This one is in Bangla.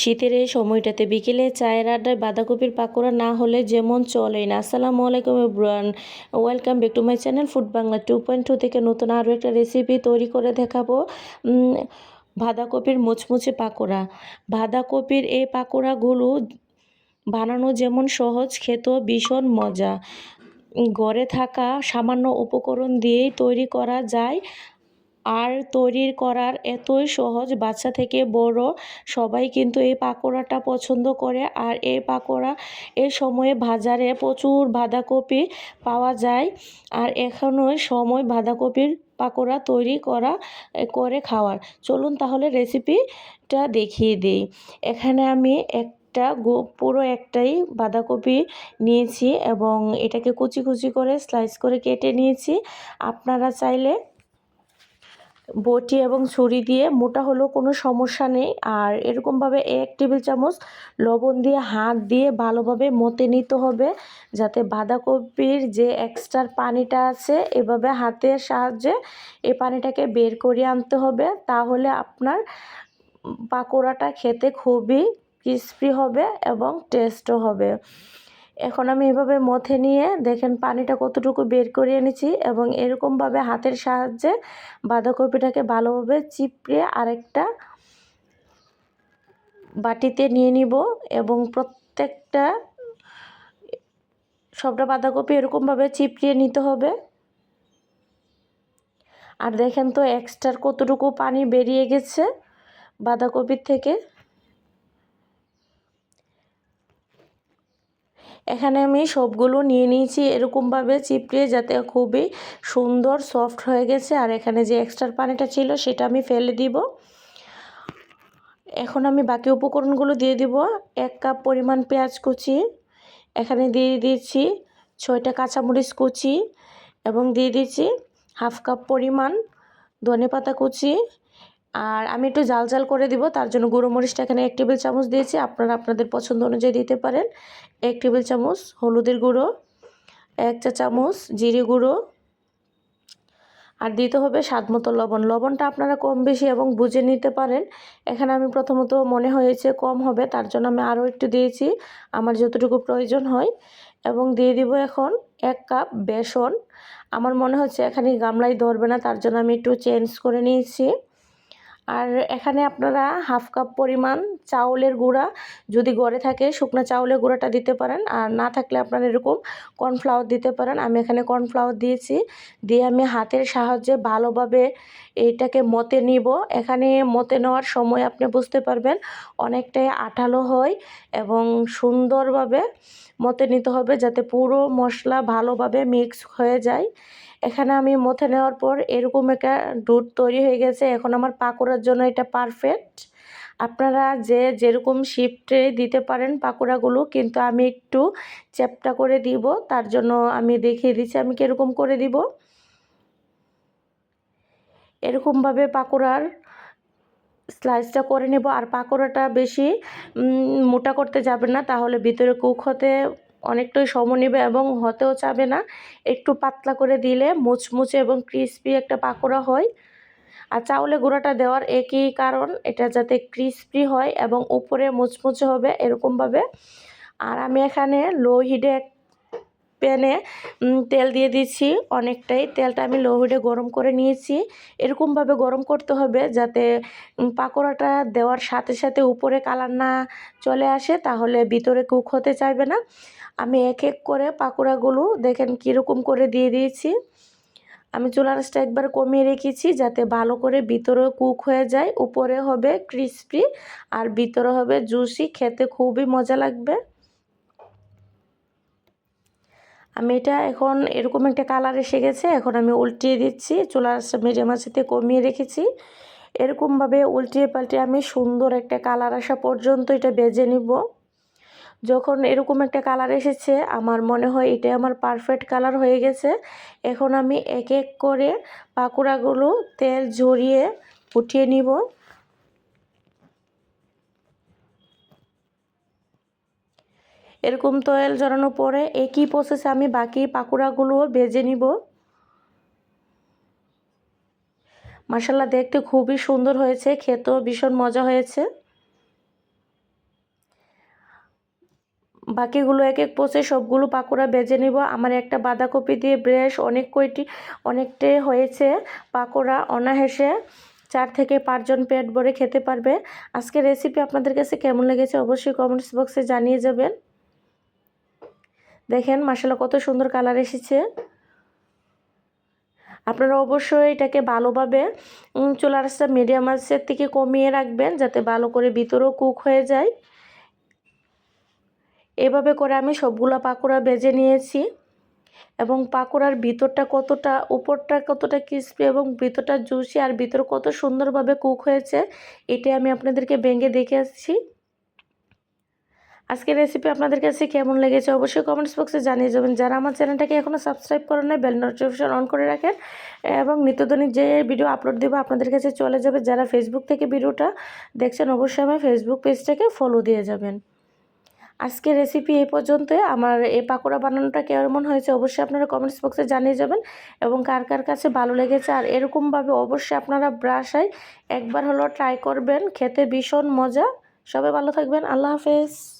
শীতের এই সময়টাতে বিকেলে চায়ের আড্ডায় বাঁধাকপির পাকোড়া না হলে যেমন চলেই না। আসসালামু আলাইকুম everyone. Welcome back to my channel food Bangla two point two থেকে নতুন আরও একটা রেসিপি তৈরি করে দেখাবো। বাঁধাকপির মুচমুচে পাকোড়া। বাঁধাকপির এই পাকোড়াগুলো বানানো যেমন সহজ, খেতেও ভীষণ মজা। ঘরে থাকা সামান্য উপকরণ দিয়েই তৈরি করা যায়। আর তৈরি করার এতই সহজ, বাচ্চা থেকে বড় সবাই কিন্তু এই পাকোড়াটা পছন্দ করে। আর এই পাকোড়া এই সময়ে বাজারে প্রচুর বাঁধাকপি পাওয়া যায়। আর এখনও সময় বাঁধাকপির পাকোড়া তৈরি করা, করে খাওয়ার। চলুন তাহলে রেসিপিটা দেখিয়ে দিই। এখানে আমি একটা গো- পুরো একটাই বাঁধাকপি নিয়েছি এবং এটাকে কুচি কুচি করে স্লাইস করে কেটে নিয়েছি। আপনারা চাইলে বটি এবং ছুরি দিয়ে মোটা হলেও কোনো সমস্যা নেই। আর এরকমভাবে এক টেবিল চামচ লবণ দিয়ে হাত দিয়ে ভালোভাবে মতে নিতে হবে, যাতে বাঁধাকপির যে এক্সট্রা পানিটা আছে, এভাবে হাতের সাহায্যে এই পানিটাকে বের করে আনতে হবে। তাহলে আপনার পাকোড়াটা খেতে খুবই ক্রিস্পি হবে এবং টেস্টও হবে। এখন আমি এভাবে মথে নিয়ে দেখেন পানিটা কতটুকু বের করে এনেছি এবং এরকমভাবে হাতের সাহায্যে বাঁধাকপিটাকে ভালোভাবে চিপড়ে আরেকটা বাটিতে নিয়ে নিব এবং প্রত্যেকটা সবটা বাঁধাকপি এরকমভাবে চিপড়িয়ে নিতে হবে। আর দেখেন তো এক্সট্রার কতটুকু পানি বেরিয়ে গেছে বাঁধাকপির থেকে। এখানে আমি সবগুলো নিয়ে নিয়েছি। এরকমভাবে চিপড়িয়ে যাতে খুবই সুন্দর সফট হয়ে গেছে। আর এখানে যে এক্সট্রা পানিটা ছিল, সেটা আমি ফেলে দিব। এখন আমি বাকি উপকরণগুলো দিয়ে দিব। এক কাপ পরিমাণ পেঁয়াজ কুচি, এখানে দিয়ে দিয়েছি ছয়টা কাঁচামরিচ কুচি এবং দিয়ে দিচ্ছি হাফ কাপ পরিমাণ ধনে পাতা কুচি আর আমি একটু জাল জাল করে দিব, তার জন্য গুঁড়ো মরিচটা এখানে এক টেবিল চামচ দিয়েছি, আপনারা আপনাদের পছন্দ অনুযায়ী দিতে পারেন। এক টেবিল চামচ হলুদের গুঁড়ো, এক চা চামচ জিরে গুঁড়ো, আর দিতে হবে স্বাদ মতো লবণ। লবণটা আপনারা কম বেশি এবং বুঝে নিতে পারেন। এখানে আমি প্রথমত মনে হয়েছে কম হবে, তার জন্য আমি আরও একটু দিয়েছি, আমার যতটুকু প্রয়োজন হয়। এবং দিয়ে দিব এখন এক কাপ বেসন। আমার মনে হচ্ছে এখানে গামলাই ধরবে না, তার জন্য আমি একটু চেঞ্জ করে নিয়েছি। আর এখানে আপনারা হাফ কাপ পরিমাণ চাউলের গুঁড়া যদি গড়ে থাকে শুকনো চাউলের গুঁড়াটা দিতে পারেন। আর না থাকলে আপনারা এরকম কর্নফ্লাওয়ার দিতে পারেন। আমি এখানে কর্নফ্লাওয়ার দিয়েছি। দিয়ে আমি হাতের সাহায্যে ভালোভাবে এইটাকে মতে নিব। এখানে মতে নেওয়ার সময় আপনি বুঝতে পারবেন অনেকটাই আঠালো হয় এবং সুন্দরভাবে মতে নিতে হবে যাতে পুরো মশলা ভালোভাবে মিক্স হয়ে যায়। এখানে আমি মথে নেওয়ার পর এরকম একটা দুধ তৈরি হয়ে গেছে। এখন আমার পাকোড়ার জন্য এটা পারফেক্ট আপনারা যে যেরকম শিফটে দিতে পারেন পাকোড়াগুলো, কিন্তু আমি একটু চ্যাপটা করে দিব, তার জন্য আমি দেখিয়ে দিচ্ছি আমি কীরকম করে দিব। এরকমভাবে পাকোড়ার স্লাইসটা করে নেব। আর পাকোড়াটা বেশি মোটা করতে যাবে না, তাহলে ভিতরে কুক হতে অনেকটাই সময় নেবে এবং হতেও চাবে না। একটু পাতলা করে দিলে মুচমুচে এবং ক্রিস্পি একটা পাকোড়া হয়। আর চাউলে গুঁড়াটা দেওয়ার একই কারণ, এটা যাতে ক্রিস্পি হয় এবং উপরে মুচমুচে হবে এরকমভাবে। আর আমি এখানে লো হিটে প্যানে তেল দিয়ে দিচ্ছি অনেকটাই। তেলটা আমি লো হিটে গরম করে নিয়েছি। এরকমভাবে গরম করতে হবে যাতে পাকোড়াটা দেওয়ার সাথে সাথে উপরে কালার না চলে আসে, তাহলে ভিতরে কুক হতে চাইবে না। আমি এক এক করে পাকোড়াগুলো দেখেন কীরকম করে দিয়ে দিয়েছি। আমি চুলার আঁচটা একবার কমিয়ে রেখেছি যাতে ভালো করে ভিতরে কুক হয়ে যায়, উপরে হবে ক্রিসপি আর ভিতরে হবে জুসি খেতে খুবই মজা লাগবে। আমি এটা এখন এরকম একটা কালার এসে গেছে, এখন আমি উল্টিয়ে দিচ্ছি, চুলার মিডিয়াম আঁচেতে কমিয়ে রেখেছি। এরকমভাবে উল্টিয়ে পাল্টে আমি সুন্দর একটা কালার আসা পর্যন্ত এটা বেজে নিব। যখন এরকম একটা কালার এসেছে, আমার মনে হয় এটা আমার পারফেক্ট কালার হয়ে গেছে। এখন আমি এক এক করে পাকোড়াগুলো তেল ঝরিয়ে উঠিয়ে নিব। এরকম তেল জড়ানোর পরে একই প্রসেসে আমি বাকি পাকোড়াগুলোও ভেজে নিব। মাসাল্লা দেখতে খুবই সুন্দর হয়েছে, খেতেও ভীষণ মজা হয়েছে। বাকিগুলো এক এক পোষে সবগুলো পাকোড়া বেজে নিব। আমার একটা বাঁধাকপি দিয়ে ব্রেশ, অনেক কয়টি অনেকটাই হয়েছে পাকোড়া অনায়াসে। চার থেকে পাঁচজন পেট ভরে খেতে পারবে। আজকে রেসিপি আপনাদের কাছে কেমন লেগেছে অবশ্যই কমেন্টস বক্সে জানিয়ে যাবেন। দেখেন মশলা কত সুন্দর কালার এসেছে। আপনারা অবশ্যই এটাকে ভালোভাবে চুলার আঁচটা মিডিয়াম আঁচের থেকে কমিয়ে রাখবেন, যাতে ভালো করে ভিতরেও কুক হয়ে যায়। এভাবে করে আমি সবগুলো পাকোড়া বেজে নিয়েছি এবং পাকোড়ার ভিতরটা কতটা, উপরটা কতটা ক্রিস্পি এবং ভিতরটা জুসি আর ভিতর কত সুন্দরভাবে কুক হয়েছে, এটাই আমি আপনাদেরকে ভেঙে দেখে আসছি। আজকের রেসিপি আপনাদের কাছে কেমন লেগেছে অবশ্যই কমেন্টস বক্সে জানিয়ে যাবেন। যারা আমার চ্যানেলটাকে এখনও সাবস্ক্রাইব করেন নাই বেল নোটিফিকেশন অন করে রাখেন। এবং নিত্যদৈনিক যে ভিডিও আপলোড দেবো আপনাদের কাছে চলে যাবে। যারা ফেসবুক থেকে ভিডিওটা দেখছেন, অবশ্যই আমার ফেসবুক পেজটাকে ফলো দিয়ে যাবেন। আজকের রেসিপি এই পর্যন্ত আমার এই পাকোড়া বানানোটা কেমন হয়েছে অবশ্যই আপনারা কমেন্টস বক্সে জানিয়ে যাবেন। এবং কার কার কাছে ভালো লেগেছে আর এরকমভাবে অবশ্যই আপনারা ব্রাশায় একবার হলো ট্রাই করবেন। খেতে ভীষণ মজা। সবাই ভালো থাকবেন। আল্লাহ হাফেজ।